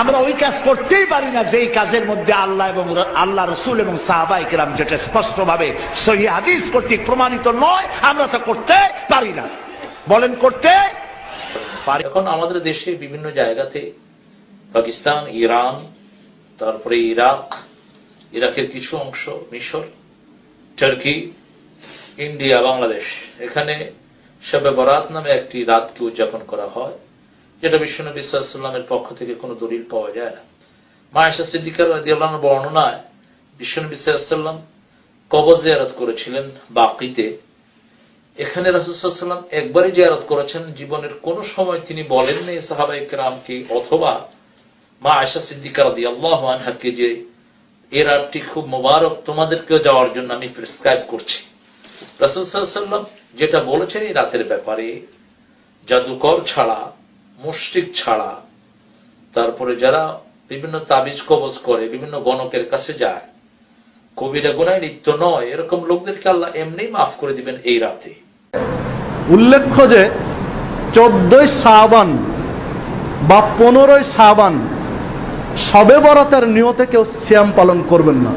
আমরা ওই কাজ করতেই পারি না, যেই কাজের মধ্যে আল্লাহ এবং আল্লাহ রসুল এবং কেরাম যেটা স্পষ্ট ভাবে সহি হাদিস কর্তৃক প্রমাণিত নয়, আমরা তা করতে পারি না। বলেন, করতে এখন আমাদের দেশে বিভিন্ন জায়গাতে পাকিস্তান, ইরান, তারপরে ইরাক, ইরাকের কিছু অংশ, মিশর, টার্কি, ইন্ডিয়া, বাংলাদেশ, এখানে শবে বরাত নামে একটি রাতকে উদযাপন করা হয়। যেটা বিশ্বনবী সাল্লামের পক্ষ থেকে কোনো দলিল পাওয়া যায় না। মায়েশা সিদ্দিকার বর্ণনায় বিশ্বনবী সাল্লাম কবর জিয়ারত করেছিলেন বাকিতে। এখানে রাসুসাল্লাম একবারই জিয়ারত করেছেন, জীবনের কোন সময় তিনি বলেননি সাহাবাই রামকে অথবা মা আয়সা সিদ্দিকা রাদি আল্লাহ আনহাকে যে এ রাতটি খুব মোবারক, তোমাদেরকেও যাওয়ার জন্য আমি প্রেসক্রাইব করছি। রাসুসাল্লাম যেটা বলেছেন এই রাতের ব্যাপারে, জাদুকর ছাড়া মুশরিক ছাড়া। তারপরে যারা বিভিন্ন তাবিজ কবজ করে, বিভিন্ন গণকের কাছে যায়, কবিরা গুনায় লিপ্ত নয়, এরকম লোকদেরকে আল্লাহ এমনি মাফ করে দিবেন এই রাতে। উল্লেখ্য যে, চোদ্দই শ্রাবান বা পনেরোই শ্রাবান সবে বরাতের নিয়তে কেউ শ্যাম পালন করবেন না।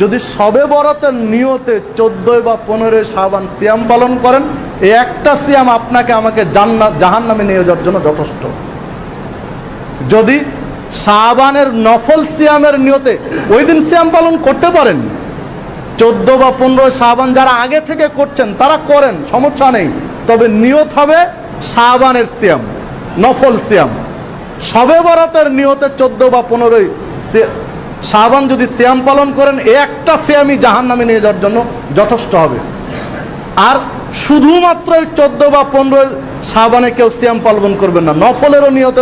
যদি সবে বরাতের নিয়তে চোদ্দই বা পনেরোই শ্রাবান শ্যাম পালন করেন, এই একটা সিয়াম আপনাকে আমাকে জান্নাত জাহান নামে নিয়ে যাওয়ার জন্য যথেষ্ট। যদি শাহবানের নফল সিয়ামের নিয়তে ওই দিন সিয়াম পালন করতে পারেন, চোদ্দ বা পনেরো শাহবান যারা আগে থেকে করছেন, তারা করেন, সমস্যা নেই। তবে নিয়ত হবে শাহবানের সিয়াম, নফল সিয়াম। সবে বরাতের নিয়তে চোদ্দ বা পনেরোই শাহবান যদি শ্যাম পালন করেন একটা সিয়ামই জাহান নামে নিয়ে যাওয়ার জন্য যথেষ্ট হবে। আর শুধুমাত্র এই চোদ্দ বা পনেরো সাবানে কেউ শ্যাম পালন করবেন না, নফলেরও নিয়ত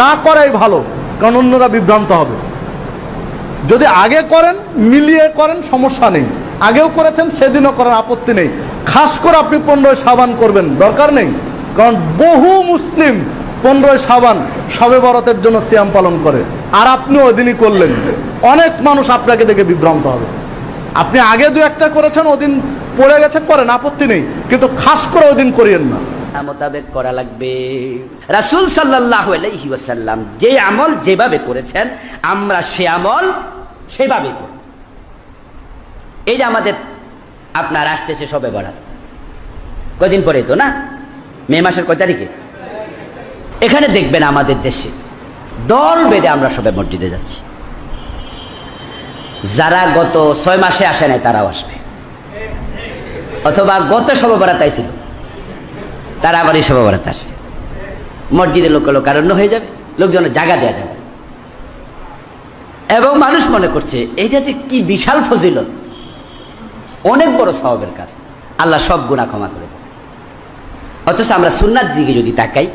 না করাই ভালো, কারণ অন্যরা বিভ্রান্ত হবে। যদি আগে করেন, মিলিয়ে করেন, সমস্যা নেই। আগেও করেছেন, সেদিনও করেন, আপত্তি নেই। খাস করে আপনি পনেরোই সাবান করবেন, দরকার নেই। কারণ বহু মুসলিম পনেরোই সাবান সবে বরতের জন্য সিয়াম পালন করে। আর আপনি ওই দিনই করলেন। অনেক মানুষ আপনাকে দেখে বিভ্রান্ত হবে। আপনি আগে দু একটা করেছেন, ওদিন পড়ে গেছে করেন আপত্তি নেই। কিন্তু খাস করে ওদিন করিয়েন না। মোতাবেক করা লাগবে। রাসুল সাল্লাহ ওয়াসাল্লাম যে আমল যেভাবে করেছেন, আমরা সে আমল সেভাবে করব। এই যে আমাদের, আপনার আসতেছে সবে বরাত। কদিন পরে তো না? মে মাসের কয় তারিখে? এখানে দেখবেন আমাদের দেশে দল বেঁধে আমরা সবে মসজিদে যাচ্ছি। যারা গত ছয় মাসে আসে নাই, তারাও আসবে। অথবা গত সবে বরাত আইছিল, তারা আবার এই সবে বরাত আসবে। মসজিদে লোক লোকারণ্য হয়ে যাবে, লোকজনের জায়গা দেওয়া যাবে। এবং মানুষ মনে করছে, এইটা যে কি বিশাল ফজিলত। অনেক বড় স্বভাবের কাজ। আল্লাহ সব গুণা ক্ষমা করে অথচ আমরা সুন্নার দিকে যদি তাকাই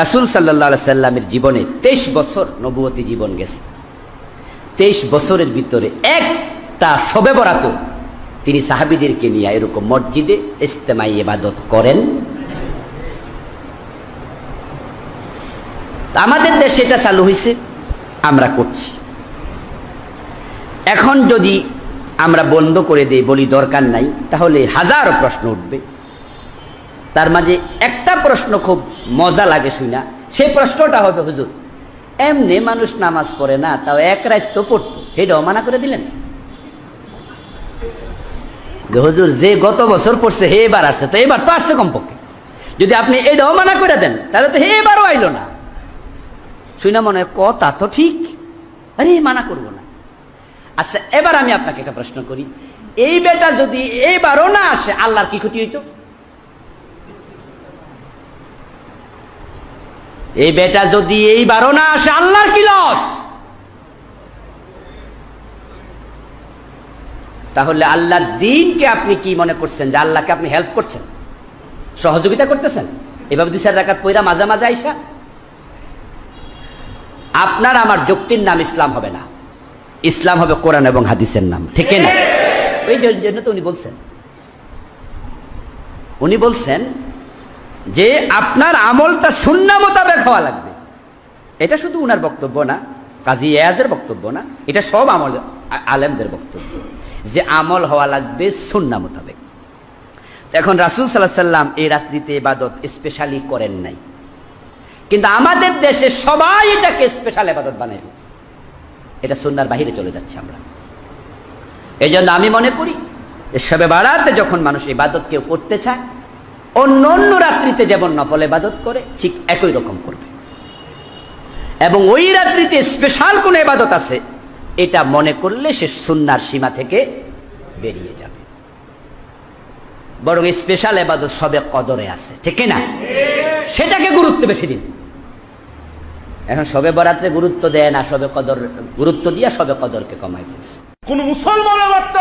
রাসুল সাল্লাহ সাল্লামের জীবনে তেইশ বছর নবুয়তী জীবন গেছে। তেইশ বছরের ভিতরে একটা সবে বরাত তিনি সাহাবিদেরকে নিয়ে এরকম মসজিদে ইস্তেমাই ইবাদত করেন। আমাদের দেশে এটা চালু হয়েছে, আমরা করছি। এখন যদি আমরা বন্ধ করে দেই, বলি দরকার নাই, তাহলে হাজার প্রশ্ন উঠবে। তার মাঝে একটা প্রশ্ন খুব মজা লাগে শুনা সেই প্রশ্নটা হবে, হুজুর, এমনি মানুষ নামাজ পড়ে না, তাও এক রাত তো পড়তো। সেটাও মানা করে দিলেন? হুজুর, যে গত বছর পড়ছে, হে এবার আছে, তো এবার তো আসছে কমপক্ষে। যদি আপনি এটাও মানা করে দেন, তাহলে তো হে এবারও আইলো না। শুনে মনে হয়, কথা তো ঠিক। আরে, মানা করব না। আচ্ছা এবার আমি আপনাকে একটা প্রশ্ন করি। এই বেটা যদি এবারও না আসে, আল্লাহর কি ক্ষতি হইতো? এই বেটা যদি এইবারও না আসে, আল্লাহর কি লস? তাহলে আল্লাহর দিনকে আপনি কি মনে করছেন যে আল্লাহকে আপনি হেল্প করছেন? সহযোগিতা করতেছেন? এভাবে দুই চার রাখাত পয়রা মাঝে মাঝে আইসা? আপনার আমার যুক্তির নাম ইসলাম হবে না। ইসলাম হবে কোরআন এবং হাদিসের নাম। ঠিক না ওই জন্য তো উনি বলছেন। উনি বলছেন যে আপনার আমলটা সুন্না মোতাবেক হওয়া লাগবে। এটা শুধু উনার বক্তব্য না, কাজী এয়াজের বক্তব্য না, এটা সব আমল আলেমদের বক্তব্য। যে আমল হওয়া লাগবে সুন্না মোতাবেক। এখন রাসুল সাল্লাহ সাল্লাম এই রাত্রিতে এবাদত স্পেশালি করেন নাই। কিন্তু আমাদের দেশে সবাই এটাকে স্পেশাল এবাদত বানাই দিয়েছে এটা সুন্নার বাহিরে চলে যাচ্ছে আমরা। এই জন্য আমি মনে করি যে সবে বাড়াতে যখন মানুষ ইবাদত কেউ করতে চায় অন্য অন্য রাত্রিতে যেমন নফল ইবাদত করে, ঠিক একই রকম করবে। এবং ওই রাত্রিতে স্পেশাল কোন ইবাদত আছে, এটা মনে করলে সে সুন্নার সীমা থেকে বেরিয়ে যাবে। বরং স্পেশাল এবাদত সবে কদরে আছে, ঠিক না সেটাকে গুরুত্ব বেশি দিন। এখন সবে বরাতে গুরুত্ব দেয় না, সবে কদর, গুরুত্ব দিয়া সবে কদরকে কমাই ফেলছে কোন মুসলমানের বার্তা